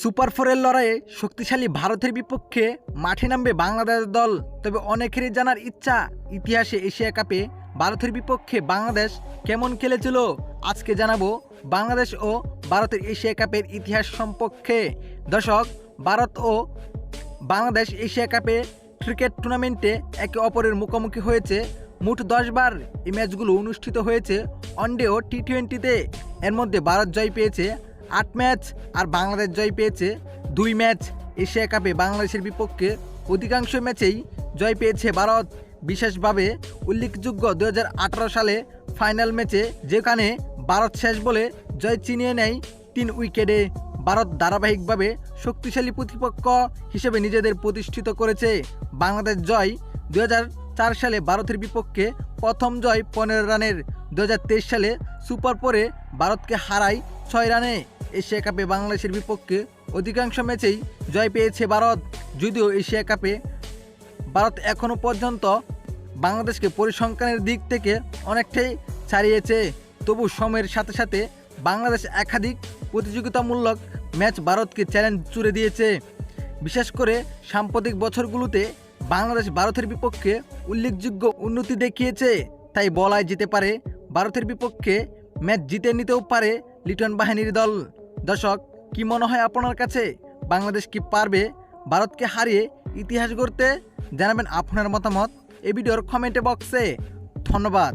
Super ফোরের লড়াইয়ে শক্তিশালী ভারতের বিপক্ষে মাঠে নামবে বাংলাদেশ দল। তবে অনেকেরই জানার ইচ্ছা, ইতিহাসে এশিয়া কাপে ভারতের বিপক্ষে বাংলাদেশ কেমন খেলেছিল? আজকে জানাব বাংলাদেশ ও ভারতের এশিয়া কাপের ইতিহাস সম্পর্কে। দর্শক, ভারত ও বাংলাদেশ এশিয়া কাপে ক্রিকেট টুর্নামেন্টে একে অপরের মুখোমুখি হয়েছে। মোট দশবার এই ম্যাচগুলো অনুষ্ঠিত হয়েছে ওয়ানডে ও টি টোয়েন্টিতে। এর মধ্যে ভারত জয় পেয়েছে আট ম্যাচ আর বাংলাদেশ জয় পেয়েছে। দুই ম্যাচ এশিয়া কাপে বাংলাদেশের বিপক্ষে। অধিকাংশ ম্যাচেই জয় পেয়েছে ভারত। বিশেষভাবে উল্লেখযোগ্য দু হাজার আঠারো সালে ফাইনাল ম্যাচে যেখানে ভারত শেষ বলে জয় চিনিয়ে নেয় তিন উইকেটে। ভারত ধারাবাহিকভাবে শক্তিশালী প্রতিপক্ষ হিসেবে নিজেদের প্রতিষ্ঠিত করেছে। বাংলাদেশ জয় দু সালে ভারতের বিপক্ষে প্রথম জয় পনেরো রানের। দু হাজার তেইশ সালে সুপার পরে ভারতকে হারায় ছয় রানে। এশিয়া কাপে বাংলাদেশের বিপক্ষে অধিকাংশ ম্যাচেই জয় পেয়েছে ভারত। যদিও এশিয়া কাপে ভারত এখনও পর্যন্ত বাংলাদেশকে পরিসংখ্যানের দিক থেকে অনেকটাই ছাড়িয়েছে। তবু সময়ের সাথে সাথে বাংলাদেশ একাধিক প্রতিযোগিতামূলক ম্যাচ ভারতকে চ্যালেঞ্জ জুড়ে দিয়েছে। বিশেষ করে সাম্প্রতিক বছরগুলোতে বাংলাদেশ ভারতের বিপক্ষে উল্লেখযোগ্য উন্নতি দেখিয়েছে। তাই বলাই যেতে পারে, ভারতের বিপক্ষে ম্যাচ জিতে নিতেও পারে লিটন বাহিনীর দল। দর্শক, কি মনে হয় আপনার কাছে বাংলাদেশ কি পারবে? ভারতকে হারিয়ে ইতিহাস গড়তে জানাবেন আপনার মতামত এই ভিডিওর কমেন্টে বক্সে ধন্যবাদ।